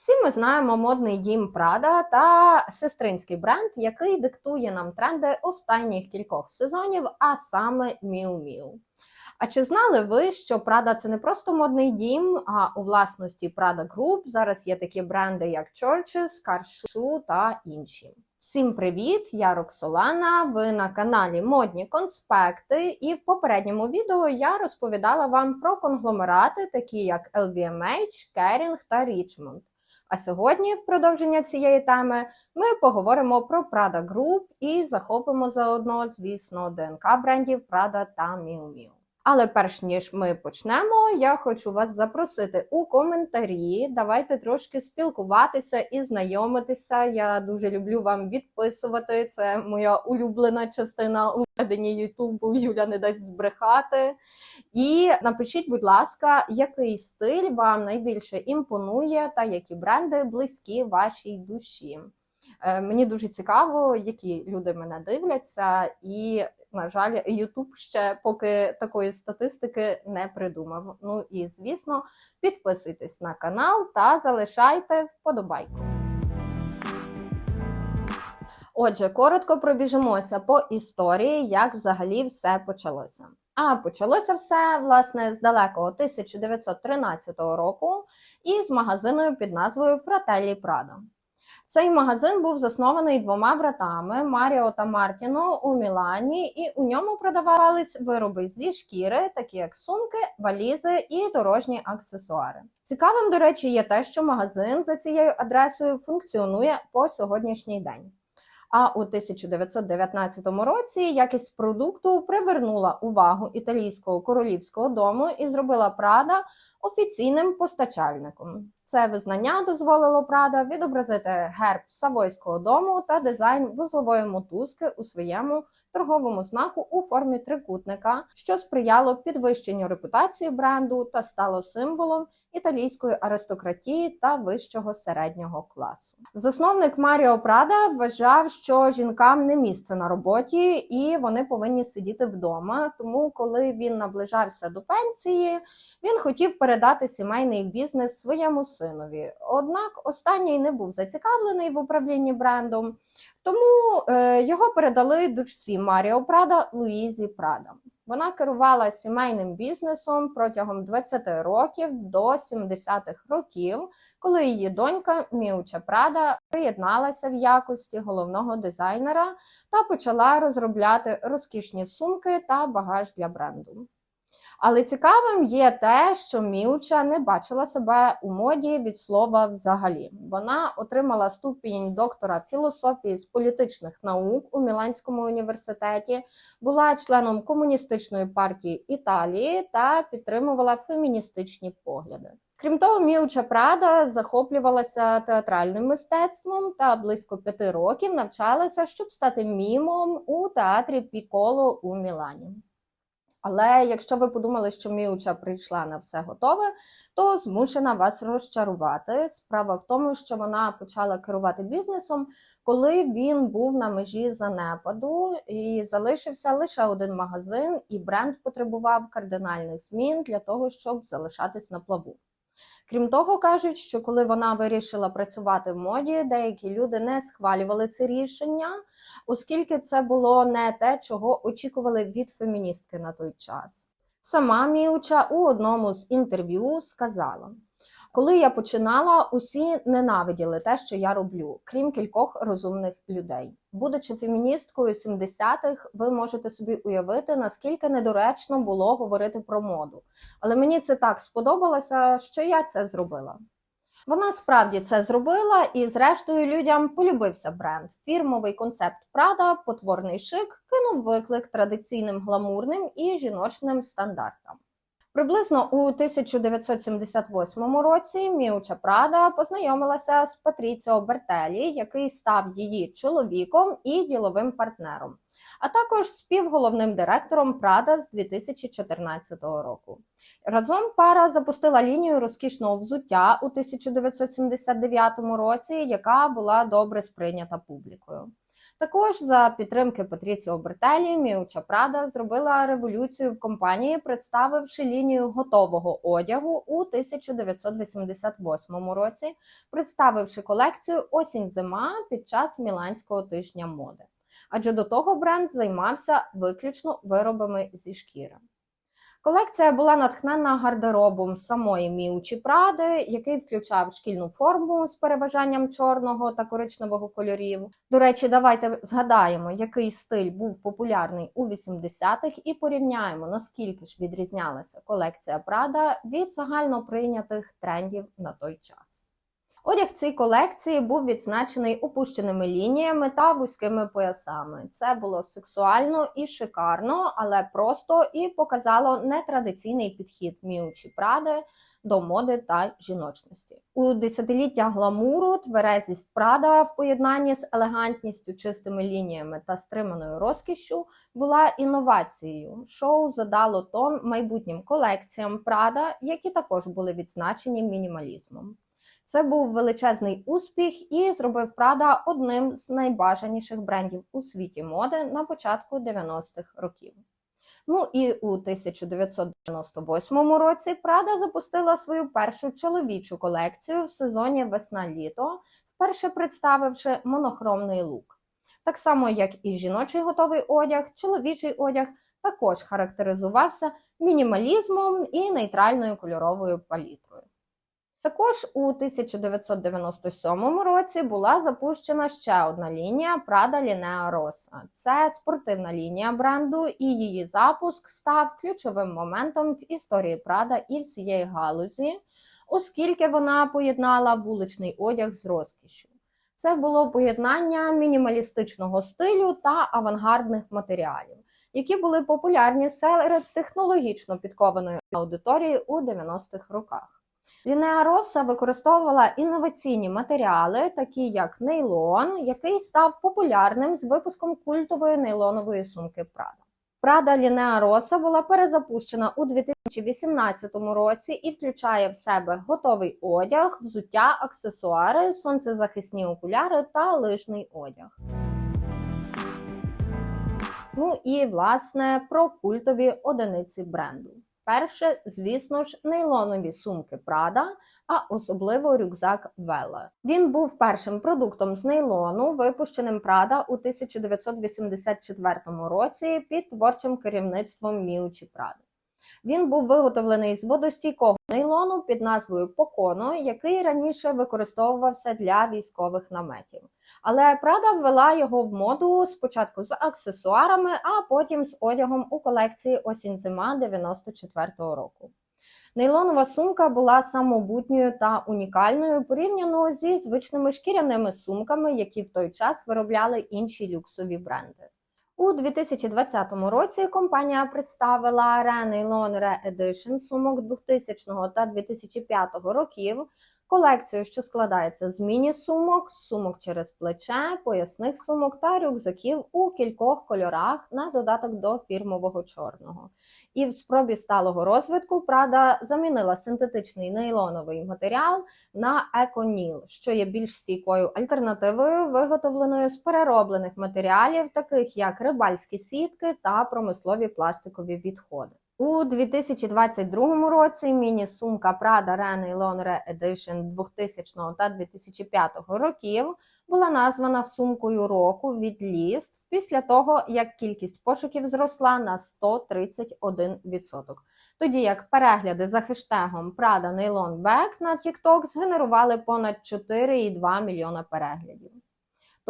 Всі ми знаємо модний дім Прада та сестринський бренд, який диктує нам тренди останніх кількох сезонів, а саме Miu. А чи знали ви, що Prada – це не просто модний дім, а у власності Prada Group зараз є такі бренди, як Churches, Carшу та інші. Всім привіт! Я Роксолана. Ви на каналі Модні Конспекти. І в попередньому відео я розповідала вам про конгломерати, такі як LVMH, Kering та Richmond. А сьогодні, в продовження цієї теми, ми поговоримо про Prada Group і захопимо заодно, звісно, ДНК брендів Prada та Miu Miu. Але перш ніж ми почнемо, я хочу вас запросити у коментарі. Давайте трошки спілкуватися і знайомитися. Я дуже люблю вам відписувати. Це моя улюблена частина у веденні Ютубу. Юля не дасть збрехати. І напишіть, будь ласка, який стиль вам найбільше імпонує та які бренди близькі вашій душі. Е, Мені дуже цікаво, які люди мене дивляться, і на жаль, YouTube ще поки такої статистики не придумав. Ну і звісно, підписуйтесь на канал та залишайте вподобайку. Отже, коротко пробіжимося по історії, як взагалі все почалося. А почалося все власне з далекого 1913 року із магазиною під назвою Fratelli Prada. Цей магазин був заснований двома братами Маріо та Мартіно у Мілані, і у ньому продавались вироби зі шкіри, такі як сумки, валізи і дорожні аксесуари. Цікавим, до речі, є те, що магазин за цією адресою функціонує по сьогоднішній день. А у 1919 році якість продукту привернула увагу італійського королівського дому і зробила Прада офіційним постачальником. Це визнання дозволило Прада відобразити герб Савойського дому та дизайн вузлової мотузки у своєму торговому знаку у формі трикутника, що сприяло підвищенню репутації бренду та стало символом італійської аристократії та вищого середнього класу. Засновник Маріо Прада вважав, що жінкам не місце на роботі і вони повинні сидіти вдома. Тому, коли він наближався до пенсії, він хотів передати сімейний бізнес своєму синові. Однак останній не був зацікавлений в управлінні брендом, тому е, його передали дочці Маріо Прада Луїзі Прада. Вона керувала сімейним бізнесом протягом 20 років до 70-х років, коли її донька Міуча Прада приєдналася в якості головного дизайнера та почала розробляти розкішні сумки та багаж для бренду. Але цікавим є те, що Міуча не бачила себе у моді від слова взагалі. Вона отримала ступінь доктора філософії з політичних наук у Міланському університеті, була членом комуністичної партії Італії та підтримувала феміністичні погляди. Крім того, Міуча Прада захоплювалася театральним мистецтвом та близько п'яти років навчалася, щоб стати мімом у театрі Піколо у Мілані. Але якщо ви подумали, що Міуча прийшла на все готове, то змушена вас розчарувати. Справа в тому, що вона почала керувати бізнесом, коли він був на межі занепаду, і залишився лише один магазин, і бренд потребував кардинальних змін для того, щоб залишатись на плаву. Крім того, кажуть, що коли вона вирішила працювати в моді, деякі люди не схвалювали це рішення, оскільки це було не те, чого очікували від феміністки на той час. Сама Міуча у одному з інтерв'ю сказала: коли я починала, усі ненавиділи те, що я роблю, крім кількох розумних людей. Будучи феміністкою 70-х, ви можете собі уявити, наскільки недоречно було говорити про моду. Але мені це так сподобалося, що я це зробила. Вона справді це зробила, і зрештою людям полюбився бренд. Фірмовий концепт Прада, потворний шик, кинув виклик традиційним гламурним і жіночним стандартам. Приблизно у 1978 році Міуча Прада познайомилася з Патріціо Бертелі, який став її чоловіком і діловим партнером, а також співголовним директором Прада з 2014 року. Разом пара запустила лінію розкішного взуття у 1979 році, яка була добре сприйнята публікою. Також за підтримки Патріціо Бертелі Міуча Прада зробила революцію в компанії, представивши лінію готового одягу у 1988 році, представивши колекцію осінь-зима під час Міланського тижня моди. Адже до того бренд займався виключно виробами зі шкіри. Колекція була натхнена гардеробом самої Міучі Пради, який включав шкільну форму з переважанням чорного та коричневого кольорів. До речі, давайте згадаємо, який стиль був популярний у 80-х, і порівняємо, наскільки ж відрізнялася колекція Прада від загально прийнятих трендів на той час. Одяг цій колекції був відзначений опущеними лініями та вузькими поясами. Це було сексуально і шикарно, але просто і показало нетрадиційний підхід Міучі Пради до моди та жіночності. У десятиліття гламуру тверезість Прада в поєднанні з елегантністю, чистими лініями та стриманою розкішшю була інновацією. Шоу задало тон майбутнім колекціям Прада, які також були відзначені мінімалізмом. Це був величезний успіх і зробив Прада одним з найбажаніших брендів у світі моди на початку 90-х років. Ну і у 1998 році Прада запустила свою першу чоловічу колекцію в сезоні весна-літо, вперше представивши монохромний лук. Так само, як і жіночий готовий одяг, чоловічий одяг також характеризувався мінімалізмом і нейтральною кольоровою палітрою. Також у 1997 році була запущена ще одна лінія Prada Linea Rossa. Це спортивна лінія бренду, і її запуск став ключовим моментом в історії Prada і всієї галузі, оскільки вона поєднала вуличний одяг з розкішшю. Це було поєднання мінімалістичного стилю та авангардних матеріалів, які були популярні серед технологічно підкованої аудиторії у 90-х роках. Лінеа Роса використовувала інноваційні матеріали, такі як нейлон, який став популярним з випуском культової нейлонової сумки Prada. Prada Лінеа Роса була перезапущена у 2018 році і включає в себе готовий одяг, взуття, аксесуари, сонцезахисні окуляри та лижний одяг. Ну і власне про культові одиниці бренду. Перше, звісно ж, нейлонові сумки Prada, а особливо рюкзак Vela. Він був першим продуктом з нейлону, випущеним Prada у 1984 році під творчим керівництвом Міучі Prada. Він був виготовлений з водостійкого нейлону під назвою Поконо, який раніше використовувався для військових наметів. Але Прада ввела його в моду спочатку з аксесуарами, а потім з одягом у колекції осінь-зима 94-го року. Нейлонова сумка була самобутньою та унікальною порівняно зі звичними шкіряними сумками, які в той час виробляли інші люксові бренди. У 2020 році компанія представила Renaylon Re-Edition сумок 2000 та 2005 років, колекцію, що складається з міні-сумок, сумок через плече, поясних сумок та рюкзаків у кількох кольорах на додаток до фірмового чорного. І в спробі сталого розвитку Prada замінила синтетичний нейлоновий матеріал на еконіл, що є більш стійкою альтернативою, виготовленою з перероблених матеріалів, таких як рибальські сітки та промислові пластикові відходи. У 2022 році міні-сумка Prada Renaylon Re-Edition 2000 та 2005 років була названа сумкою року від List після того, як кількість пошуків зросла на 131%. Тоді як перегляди за хештегом Prada Nylon Bag на TikTok згенерували понад 4,2 мільйона переглядів.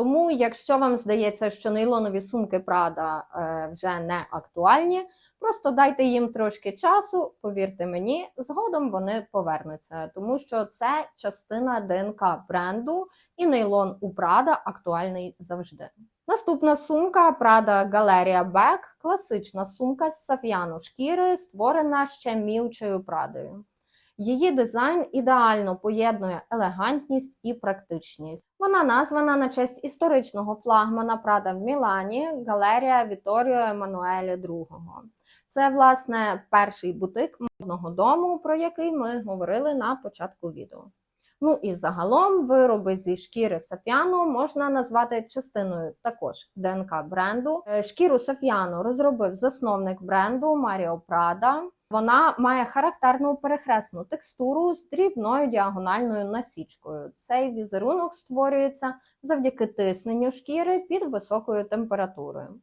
Тому, якщо вам здається, що нейлонові сумки Prada е, вже не актуальні, просто дайте їм трошки часу, повірте мені, згодом вони повернуться, тому що це частина ДНК бренду, і нейлон у Prada актуальний завжди. Наступна сумка Prada Galleria Bag – класична сумка з саф'яну шкіри, створена ще мілчою Прадою. Її дизайн ідеально поєднує елегантність і практичність. Вона названа на честь історичного флагмана Прада в Мілані Галерія Віторіо Еммануеля II. Це, власне, перший бутик модного дому, про який ми говорили на початку відео. Ну і загалом вироби зі шкіри сафіану можна назвати частиною також ДНК бренду. Е, Шкіру сафіану розробив засновник бренду Маріо Прада. Вона має характерну перехресну текстуру з дрібною діагональною насічкою. Цей візерунок створюється завдяки тисненню шкіри під високою температурою.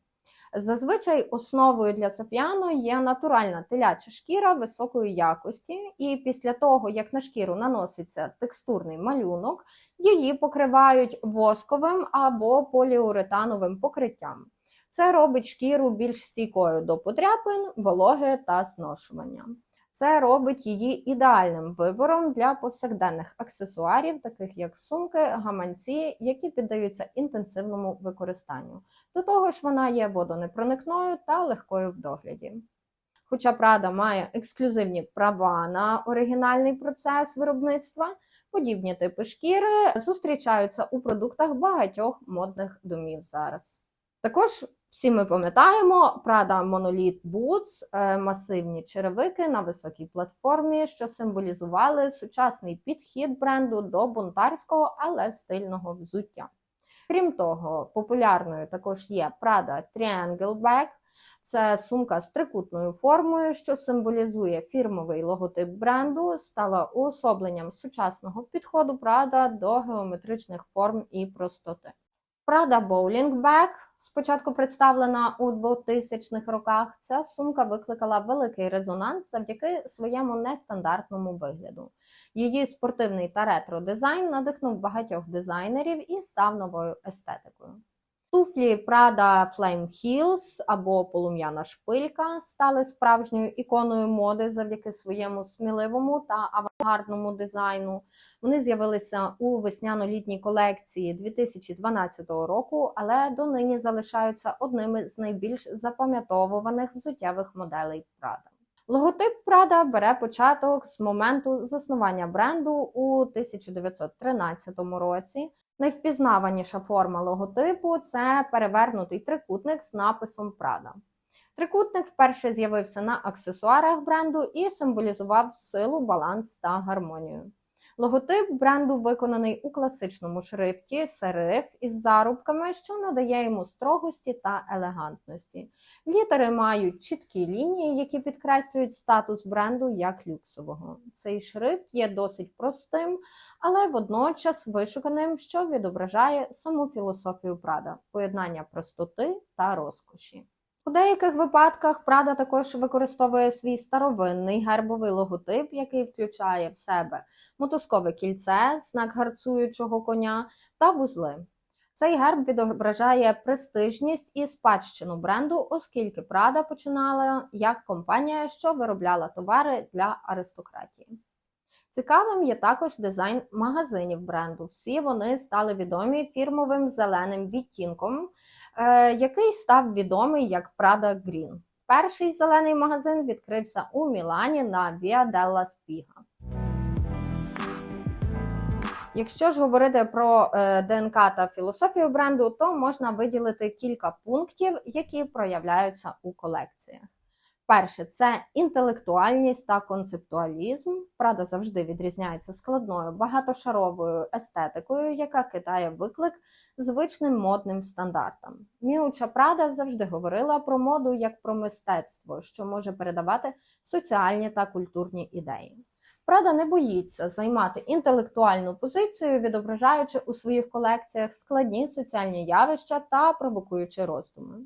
Зазвичай основою для сафіану є натуральна теляча шкіра високої якості, і після того, як на шкіру наноситься текстурний малюнок, її покривають восковим або поліуретановим покриттям. Це робить шкіру більш стійкою до подряпин, вологи та зношування. Це робить її ідеальним вибором для повсякденних аксесуарів, таких як сумки, гаманці, які піддаються інтенсивному використанню. До того ж, вона є водонепроникною та легкою в догляді. Хоча Prada має ексклюзивні права на оригінальний процес виробництва, подібні типи шкіри зустрічаються у продуктах багатьох модних домів зараз. Також всі ми пам'ятаємо Prada Monolith Boots, е, масивні черевики на високій платформі, що символізували сучасний підхід бренду до бунтарського, але стильного взуття. Крім того, популярною також є Prada Triangle Bag. Це сумка з трикутною формою, що символізує фірмовий логотип бренду, стала уособленням сучасного підходу Prada до геометричних форм і простоти. Prada Bowling Bag, спочатку представлена у 2000-х роках, ця сумка викликала великий резонанс завдяки своєму нестандартному вигляду. Її спортивний та ретро дизайн надихнув багатьох дизайнерів і став новою естетикою. Туфлі Prada Flame Heels або полум'яна шпилька стали справжньою іконою моди завдяки своєму сміливому та авангардному дизайну. Вони з'явилися у весняно-літній колекції 2012 року, але донині залишаються одними з найбільш запам'ятовуваних взуттєвих моделей Prada. Логотип Прада бере початок з моменту заснування бренду у 1913 році. Найвпізнаваніша форма логотипу це перевернутий трикутник з написом Прада. Трикутник вперше з'явився на аксесуарах бренду і символізував силу, баланс та гармонію. Логотип бренду виконаний у класичному шрифті сериф із зарубками, що надає йому строгості та елегантності. Літери мають чіткі лінії, які підкреслюють статус бренду як люксового. Цей шрифт є досить простим, але водночас вишуканим, що відображає саму філософію Prada – поєднання простоти та розкоші. У деяких випадках Prada також використовує свій старовинний гербовий логотип, який включає в себе мотузкове кільце, знак гарцуючого коня та вузли. Цей герб відображає престижність і спадщину бренду, оскільки Prada починала як компанія, що виробляла товари для аристократії. Цікавим є також дизайн магазинів бренду. Всі вони стали відомі фірмовим зеленим відтінком, е, який став відомий як Prada Green. Перший зелений магазин відкрився у Мілані на Via della Spiga. Якщо ж говорити про е, ДНК та філософію бренду, то можна виділити кілька пунктів, які проявляються у колекціях. Перше, це інтелектуальність та концептуалізм. Прада завжди відрізняється складною багатошаровою естетикою, яка кидає виклик звичним модним стандартам. Міуча Прада завжди говорила про моду як про мистецтво, що може передавати соціальні та культурні ідеї. Прада не боїться займати інтелектуальну позицію, відображаючи у своїх колекціях складні соціальні явища та провокуючи роздуми.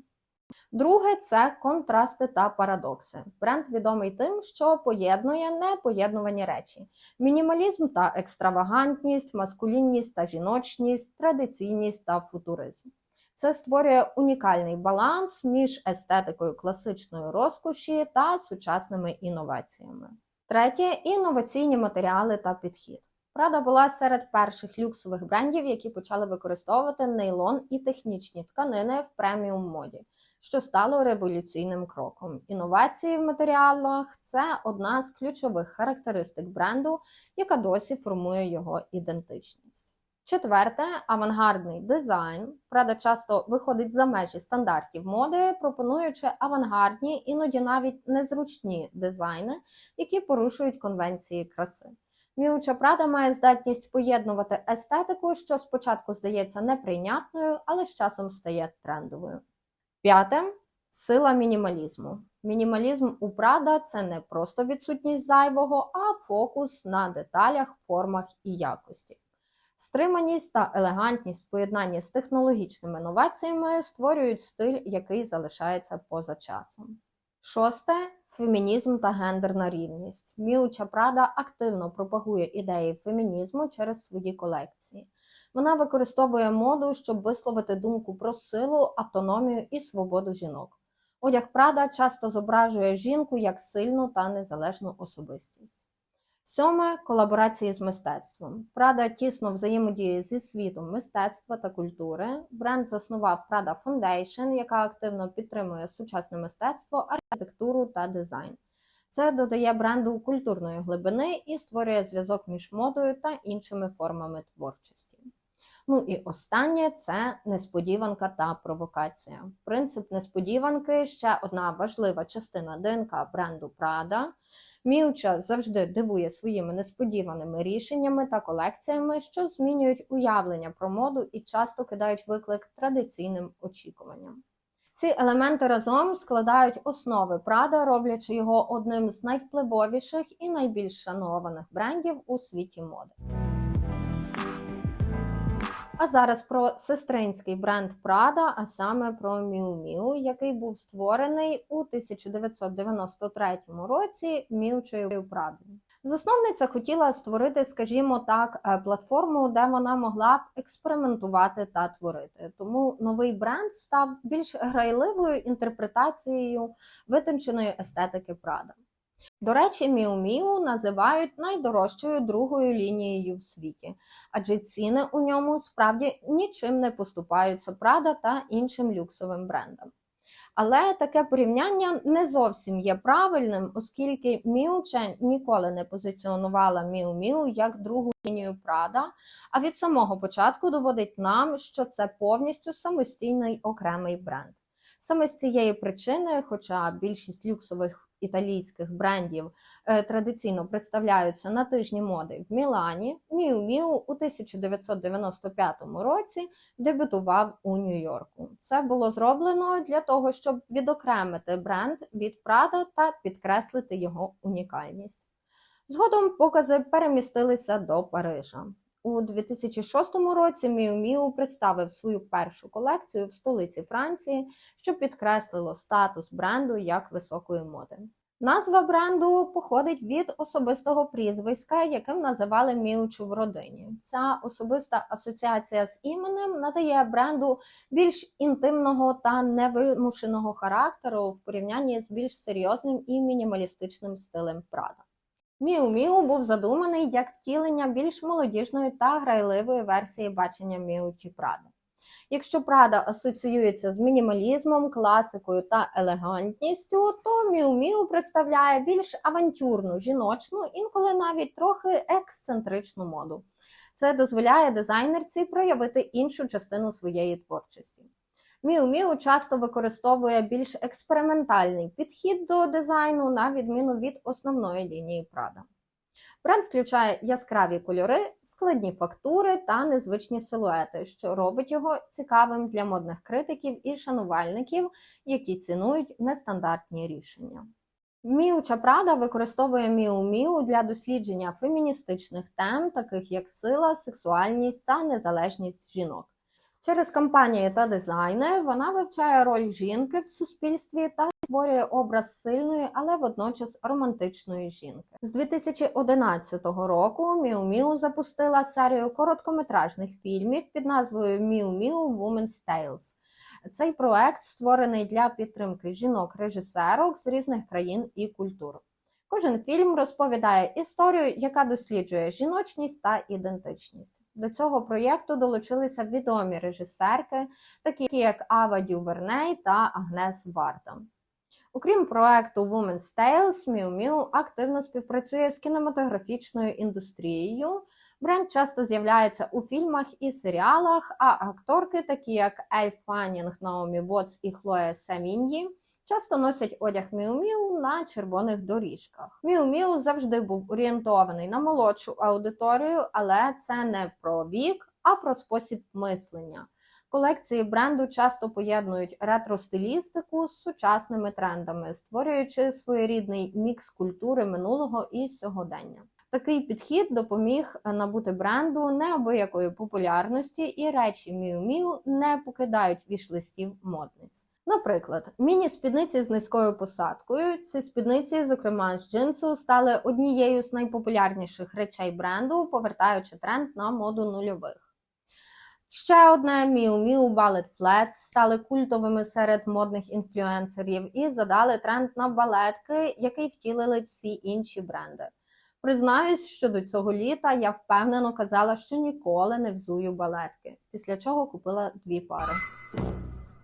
Друге це контрасти та парадокси. Бренд відомий тим, що поєднує непоєднувані речі: мінімалізм та екстравагантність, маскулінність та жіночність, традиційність та футуризм. Це створює унікальний баланс між естетикою класичної розкоші та сучасними інноваціями. Третє інноваційні матеріали та підхід. Prada була серед перших люксових брендів, які почали використовувати нейлон і технічні тканини в преміум моді, що стало революційним кроком. Інновації в матеріалах це одна з ключових характеристик бренду, яка досі формує його ідентичність. Четверте авангардний дизайн. Prada часто виходить за межі стандартів моди, пропонуючи авангардні, іноді навіть незручні дизайни, які порушують конвенції краси. Міуча Прада має здатність поєднувати естетику, що спочатку здається неприйнятною, але з часом стає трендовою. П'яте сила мінімалізму. Мінімалізм у Прада це не просто відсутність зайвого, а фокус на деталях, формах і якості. Стриманість та елегантність в поєднанні з технологічними новаціями створюють стиль, який залишається поза часом. Шосте фемінізм та гендерна рівність. Міуча Прада активно пропагує ідеї фемінізму через свої колекції. Вона використовує моду, щоб висловити думку про силу, автономію і свободу жінок. Одяг Прада часто зображує жінку як сильну та незалежну особистість. Сьоме колаборації з мистецтвом. Прада тісно взаємодіє зі світом мистецтва та культури. Бренд заснував Prada Foundation, яка активно підтримує сучасне мистецтво, архітектуру та дизайн. Це додає бренду культурної глибини і створює зв'язок між модою та іншими формами творчості. Ну і останнє це несподіванка та провокація. Принцип несподіванки ще одна важлива частина ДНК бренду Prada. Мілча завжди дивує своїми несподіваними рішеннями та колекціями, що змінюють уявлення про моду і часто кидають виклик традиційним очікуванням. Ці елементи разом складають основи Prada, роблячи його одним з найвпливовіших і найбільш шанованих брендів у світі моди. А зараз про сестринський бренд Prada, а саме про Miu Miu, який був створений у 1993 році Мілчою Прадою. Засновниця хотіла створити, скажімо так, е, платформу, де вона могла б експериментувати та творити. Тому новий бренд став більш грайливою інтерпретацією витонченої естетики Prada. До речі, Міу Міу називають найдорожчою другою лінією в світі, адже ціни у ньому справді нічим не поступаються Прада та іншим люксовим брендам. Але таке порівняння не зовсім є правильним, оскільки Міуче ніколи не позиціонувала Міу Міу як другу лінію Прада, а від самого початку доводить нам, що це повністю самостійний окремий бренд. Саме з цієї причини, хоча більшість люксових італійських брендів е, традиційно представляються на тижні моди в Мілані, Міу Міу у 1995 році дебютував у Нью-Йорку. Це було зроблено для того, щоб відокремити бренд від Prada та підкреслити його унікальність. Згодом покази перемістилися до Парижа. У 2006 році Miu Miu представив свою першу колекцію в столиці Франції, що підкреслило статус бренду як високої моди. Назва бренду походить від особистого прізвиська, яким називали Міучу в родині. Ця особиста асоціація з іменем надає бренду більш інтимного та невимушеного характеру в порівнянні з більш серйозним і мінімалістичним стилем Прада. Міу Міу був задуманий як втілення більш молодіжної та грайливої версії бачення Міучі Прада. Якщо Прада асоціюється з мінімалізмом, класикою та елегантністю, то Міу Міу представляє більш авантюрну, жіночну, інколи навіть трохи ексцентричну моду. Це дозволяє дизайнерці проявити іншу частину своєї творчості. Міу Міу часто використовує більш експериментальний підхід до дизайну, на відміну від основної лінії Прада. Бренд включає яскраві кольори, складні фактури та незвичні силуети, що робить його цікавим для модних критиків і шанувальників, які цінують нестандартні рішення. Міу Чапрада використовує Міу Міу для дослідження феміністичних тем, таких як сила, сексуальність та незалежність жінок. Через кампанії та дизайни вона вивчає роль жінки в суспільстві та створює образ сильної, але водночас романтичної жінки. З 2011 року Міу Міу запустила серію короткометражних фільмів під назвою Міу Міу Women's Tales. Цей проект створений для підтримки жінок-режисерок з різних країн і культур. Кожен фільм розповідає історію, яка досліджує жіночність та ідентичність. До цього проєкту долучилися відомі режисерки, такі як Ава Дюверней та Агнес Варта. Окрім проекту Women's Tales, Miu Miu активно співпрацює з кінематографічною індустрією. Бренд часто з'являється у фільмах і серіалах, а акторки, такі як Ель Фаннінг, Наомі Вотс і Хлоя Саміньї, часто носять одяг Miu на червоних доріжках. Miu завжди був орієнтований на молодшу аудиторію, але це не про вік, а про спосіб мислення. Колекції бренду часто поєднують ретро-стилістику з сучасними трендами, створюючи своєрідний мікс культури минулого і сьогодення. Такий підхід допоміг набути бренду неабиякої популярності, і речі Miu Miu не покидають вішлистів модниць. Наприклад, міні-спідниці з низькою посадкою. Ці спідниці, зокрема з джинсу, стали однією з найпопулярніших речей бренду, повертаючи тренд на моду нульових. Ще одне Miu Miu Ballet Flats стали культовими серед модних інфлюенсерів і задали тренд на балетки, який втілили всі інші бренди. Признаюсь, що до цього літа я впевнено казала, що ніколи не взую балетки, після чого купила дві пари.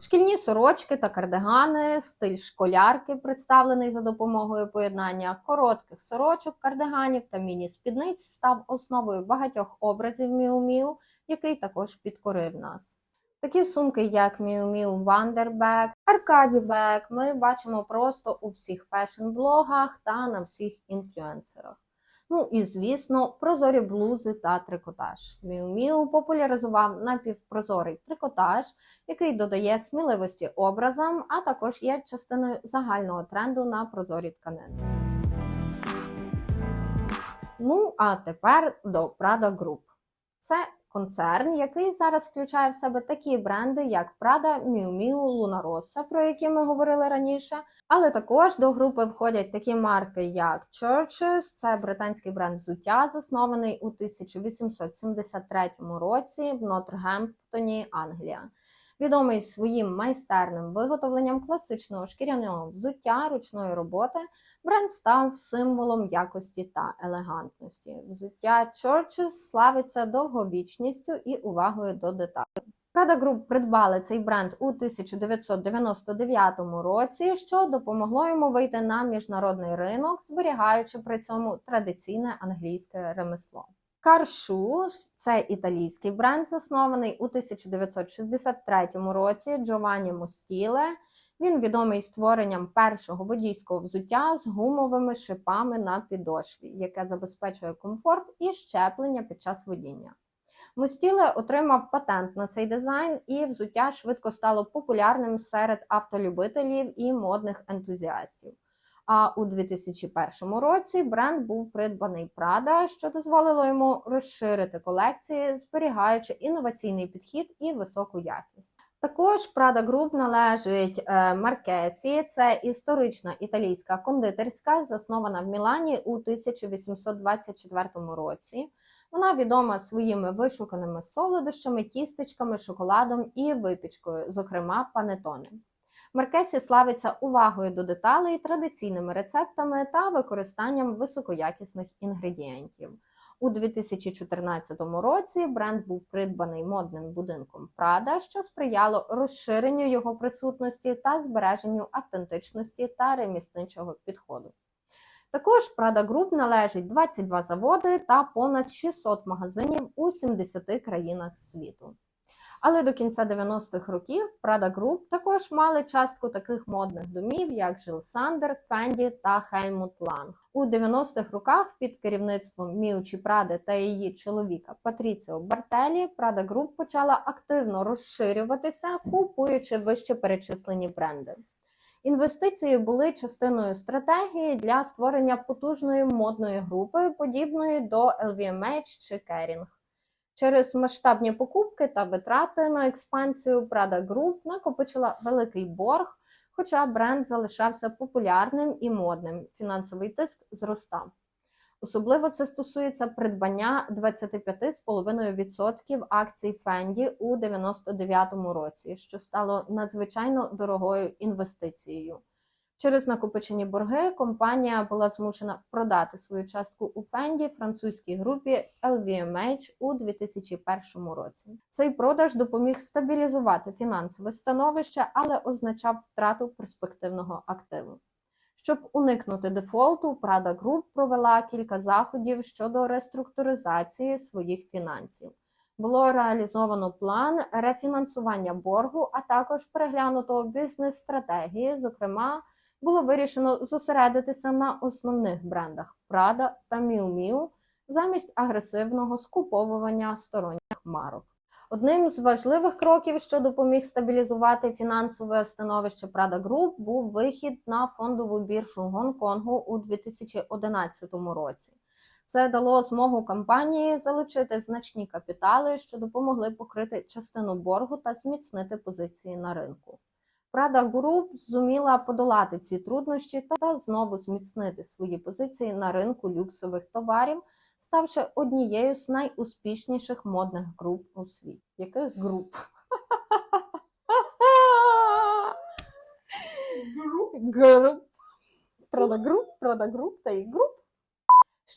Шкільні сорочки та кардигани, стиль школярки, представлений за допомогою поєднання коротких сорочок, кардиганів та міні-спідниць, став основою багатьох образів Miu, який також підкорив нас. Такі сумки, як Miu Miu Wonderback, Arcadi ми бачимо просто у всіх фешн-блогах та на всіх інфлюенсерах. Ну і звісно, прозорі блузи та трикотаж. Міу Міу популяризував напівпрозорий трикотаж, який додає сміливості образам, а також є частиною загального тренду на прозорі тканини. Ну, а тепер до Prada Group. Це концерн, який зараз включає в себе такі бренди, як Prada, Miu Miu, Luna Rossa, про які ми говорили раніше. Але також до групи входять такі марки, як Churches, це британський бренд взуття, заснований у 1873 році в Нотр-Гемптоні, Англія. Відомий своїм майстерним виготовленням класичного шкіряного взуття ручної роботи, бренд став символом якості та елегантності. Взуття Churches славиться довговічністю і увагою до деталей. Prada Group придбали цей бренд у 1999 році, що допомогло йому вийти на міжнародний ринок, зберігаючи при цьому традиційне англійське ремесло. Каршу це італійський бренд, заснований у 1963 році Джованні Мостіле. Він відомий створенням першого водійського взуття з гумовими шипами на підошві, яке забезпечує комфорт і щеплення під час водіння. Мостіле отримав патент на цей дизайн, і взуття швидко стало популярним серед автолюбителів і модних ентузіастів. А у 2001 році бренд був придбаний Prada, що дозволило йому розширити колекції, зберігаючи інноваційний підхід і високу якість. Також Prada Group належить Маркесі, це історична італійська кондитерська, заснована в Мілані у 1824 році. Вона відома своїми вишуканими солодощами, тістечками, шоколадом і випічкою, зокрема панетоне. Маркесі славиться увагою до деталей, традиційними рецептами та використанням високоякісних інгредієнтів. У 2014 році бренд був придбаний модним будинком Prada, що сприяло розширенню його присутності та збереженню автентичності та ремісничого підходу. Також Prada Group належить 22 заводи та понад 600 магазинів у 70 країнах світу. Але до кінця 90-х років Prada Group також мали частку таких модних домів, як Жил Сандер, Фенді та Хельмут Ланг. У 90-х роках під керівництвом Міучі Пради та її чоловіка Патріціо Бартелі Prada Group почала активно розширюватися, купуючи вище перечислені бренди. Інвестиції були частиною стратегії для створення потужної модної групи, подібної до LVMH чи Kering. Через масштабні покупки та витрати на експансію Prada Group накопичила великий борг, хоча бренд залишався популярним і модним. Фінансовий тиск зростав. Особливо це стосується придбання 25,5% акцій Фенді у 99-му році, що стало надзвичайно дорогою інвестицією. Через накопичені борги компанія була змушена продати свою частку у Фенді французькій групі LVMH у 2001 році. Цей продаж допоміг стабілізувати фінансове становище, але означав втрату перспективного активу. Щоб уникнути дефолту, Prada Group провела кілька заходів щодо реструктуризації своїх фінансів. було реалізовано план рефінансування боргу, а також переглянуто бізнес-стратегії. Зокрема, було вирішено зосередитися на основних брендах Prada та Miu Miu замість агресивного скуповування сторонніх марок. Одним з важливих кроків, що допоміг стабілізувати фінансове становище Prada Group, був вихід на фондову біржу Гонконгу у 2011 році. Це дало змогу компанії залучити значні капітали, що допомогли покрити частину боргу та зміцнити позиції на ринку. Prada Group зуміла подолати ці труднощі та знову зміцнити свої позиції на ринку люксових товарів, ставши однією з найуспішніших модних груп у світі. Яких груп? Груп. Prada Group, Prada Group та і груп.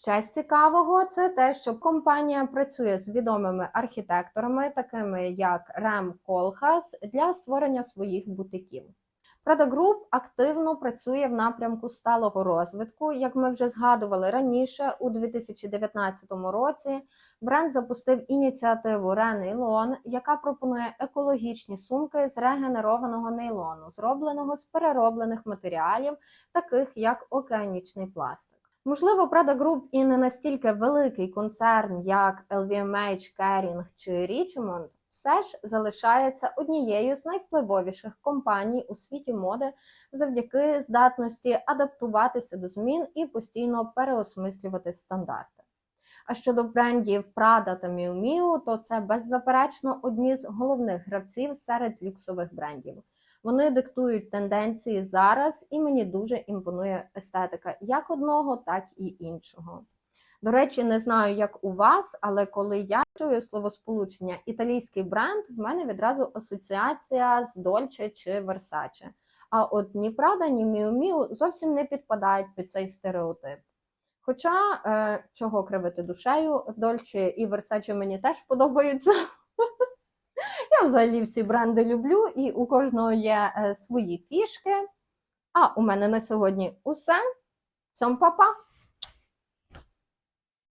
Ще з цікавого це те, що компанія працює з відомими архітекторами, такими як Рем Колхас, для створення своїх бутиків. Prada Group активно працює в напрямку сталого розвитку. Як ми вже згадували раніше, у 2019 році бренд запустив ініціативу Ренейлон, яка пропонує екологічні сумки з регенерованого нейлону, зробленого з перероблених матеріалів, таких як океанічний пластик. Можливо, Prada Group і не настільки великий концерн, як LVMH, Kering чи Richemont, все ж залишається однією з найвпливовіших компаній у світі моди завдяки здатності адаптуватися до змін і постійно переосмислювати стандарти. А щодо брендів Prada та Miu Miu, то це беззаперечно одні з головних гравців серед люксових брендів. Вони диктують тенденції зараз, і мені дуже імпонує естетика як одного, так і іншого. До речі, не знаю, як у вас, але коли я чую словосполучення італійський бренд, в мене відразу асоціація з Dolce чи Versace. А от ні Prada, ні Miu зовсім не підпадають під цей стереотип. Хоча, е, чого кривити душею, Dolce і Versace мені теж подобаються. Я взагалі всі бренди люблю, і у кожного є е, свої фішки. А у мене на сьогодні усе. Цьом папа!